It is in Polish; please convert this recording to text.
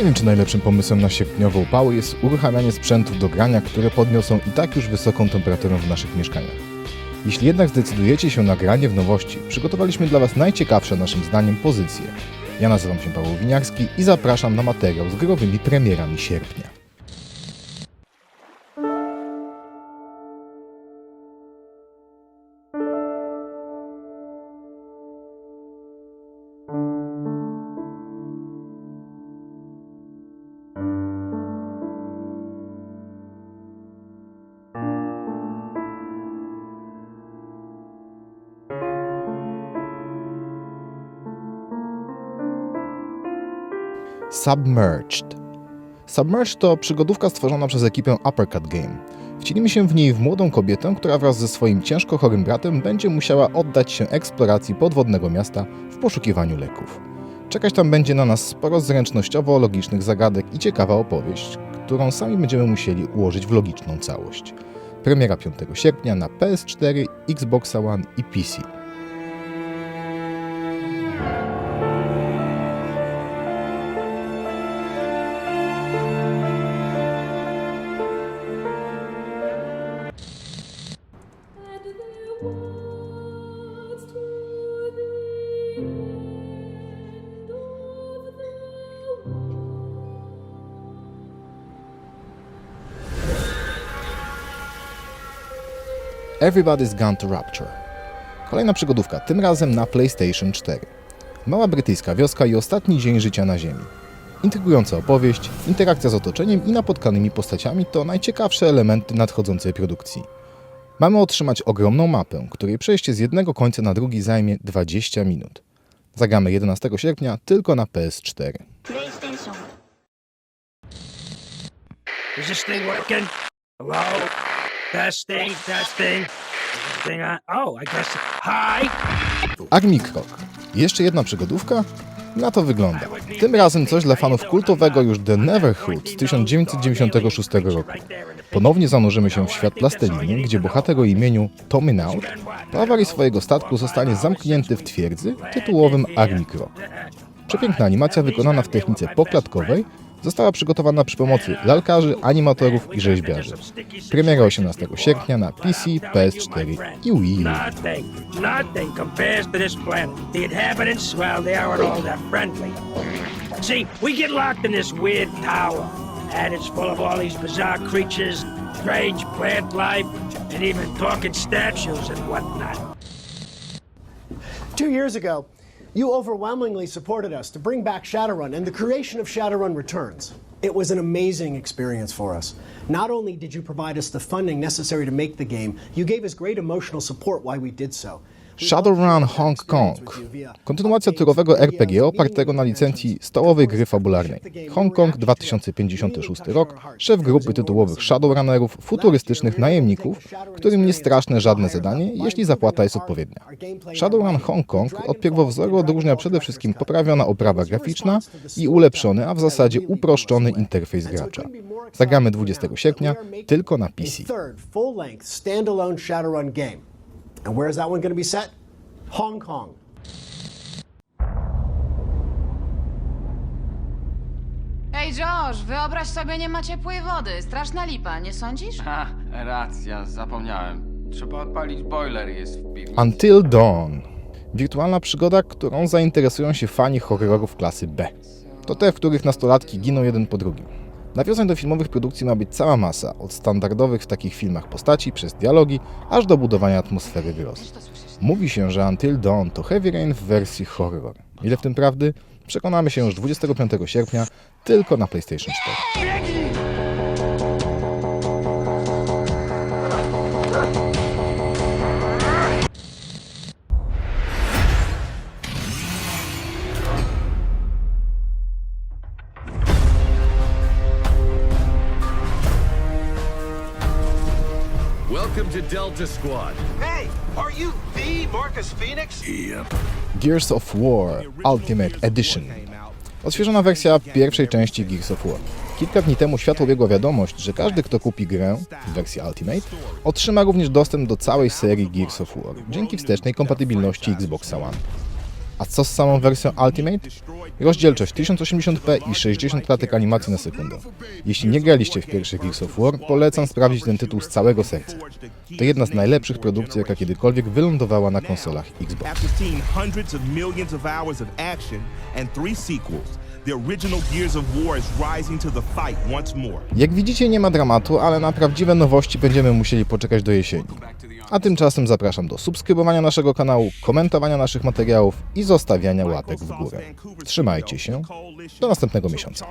Nie wiem, czy najlepszym pomysłem na sierpniowe upały jest uruchamianie sprzętów do grania, które podniosą i tak już wysoką temperaturę w naszych mieszkaniach. Jeśli jednak zdecydujecie się na granie w nowości, przygotowaliśmy dla Was najciekawsze naszym zdaniem pozycje. Ja nazywam się Paweł Winiarski i zapraszam na materiał z growymi premierami sierpnia. Submerged. Submerged to przygodówka stworzona przez ekipę Uppercut Game. Wcielimy się w niej w młodą kobietę, która wraz ze swoim ciężko chorym bratem będzie musiała oddać się eksploracji podwodnego miasta w poszukiwaniu leków. Czekać tam będzie na nas sporo zręcznościowo-logicznych zagadek i ciekawa opowieść, którą sami będziemy musieli ułożyć w logiczną całość. Premiera 5 sierpnia na PS4, Xbox One i PC. Everybody's Gone to Rapture. Kolejna przygodówka, tym razem na PlayStation 4. Mała brytyjska wioska i ostatni dzień życia na Ziemi. Intrygująca opowieść, interakcja z otoczeniem i napotkanymi postaciami to najciekawsze elementy nadchodzącej produkcji. Mamy otrzymać ogromną mapę, której przejście z jednego końca na drugi zajmie 20 minut. Zagramy 11 sierpnia tylko na PS4. PlayStation. Is this thing working? Hello? Testing, testing. Thing on? Oh, I guess. Hi! Armik Rock. Jeszcze jedna przygodówka? Na to wygląda. Tym razem coś dla fanów kultowego już The Neverhood z 1996 roku. Ponownie zanurzymy się w świat plasteliny, gdzie bohater o imieniu Tommy Naut po awarii swojego statku zostanie zamknięty w twierdzy tytułowym Armik Rock. Przepiękna animacja wykonana w technice poklatkowej została przygotowana przy pomocy lalkarzy, animatorów i rzeźbiarzy. Premiera 18 sierpnia na PC, PS4 i Wii U. And it's full of all these bizarre creatures, strange plant life, and even talking statues and whatnot. Two years ago, you overwhelmingly supported us to bring back Shadowrun and the creation of Shadowrun Returns. It was an amazing experience for us. Not only did you provide us the funding necessary to make the game, you gave us great emotional support while we did so. Shadowrun Hong Kong. Kontynuacja turowego RPG opartego na licencji stołowej gry fabularnej. Hong Kong 2056 rok, szef grupy tytułowych Shadowrunnerów, futurystycznych najemników, którym nie straszne żadne zadanie, jeśli zapłata jest odpowiednia. Shadowrun Hong Kong od pierwowzoru odróżnia przede wszystkim poprawiona oprawa graficzna i ulepszony, a w zasadzie uproszczony interfejs gracza. Zagramy 20 sierpnia tylko na PC. And where is that one going to be set? Hong Kong. Ej, Josh, wyobraź sobie, nie ma ciepłej wody. Straszna lipa, nie sądzisz? Ha, racja, zapomniałem. Trzeba odpalić boiler, jest w piwnicy. Until Dawn. Wirtualna przygoda, którą zainteresują się fani horrorów klasy B. To te, w których nastolatki giną jeden po drugim. Nawiązań do filmowych produkcji ma być cała masa, od standardowych w takich filmach postaci, przez dialogi, aż do budowania atmosfery grozy. Mówi się, że Until Dawn to Heavy Rain w wersji horror. Ile w tym prawdy? Przekonamy się już 25 sierpnia tylko na PlayStation 4. Welcome to Delta Squad. Hey, are you the Marcus Phoenix? Gears of War Ultimate Edition. Odświeżona wersja pierwszej części Gears of War. Kilka dni temu świat ubiegła wiadomość, że każdy, kto kupi grę w wersji Ultimate, otrzyma również dostęp do całej serii Gears of War, dzięki wstecznej kompatybilności Xbox One. A co z samą wersją Ultimate? Rozdzielczość 1080p i 60 klatek animacji na sekundę. Jeśli nie graliście w pierwszych Gears of War, polecam sprawdzić ten tytuł z całego serca. To jedna z najlepszych produkcji, jaka kiedykolwiek wylądowała na konsolach Xbox. Jak widzicie nie ma dramatu, ale na prawdziwe nowości będziemy musieli poczekać do jesieni. A tymczasem zapraszam do subskrybowania naszego kanału, komentowania naszych materiałów i zostawiania łapek w górę. Trzymajcie się. Do następnego miesiąca.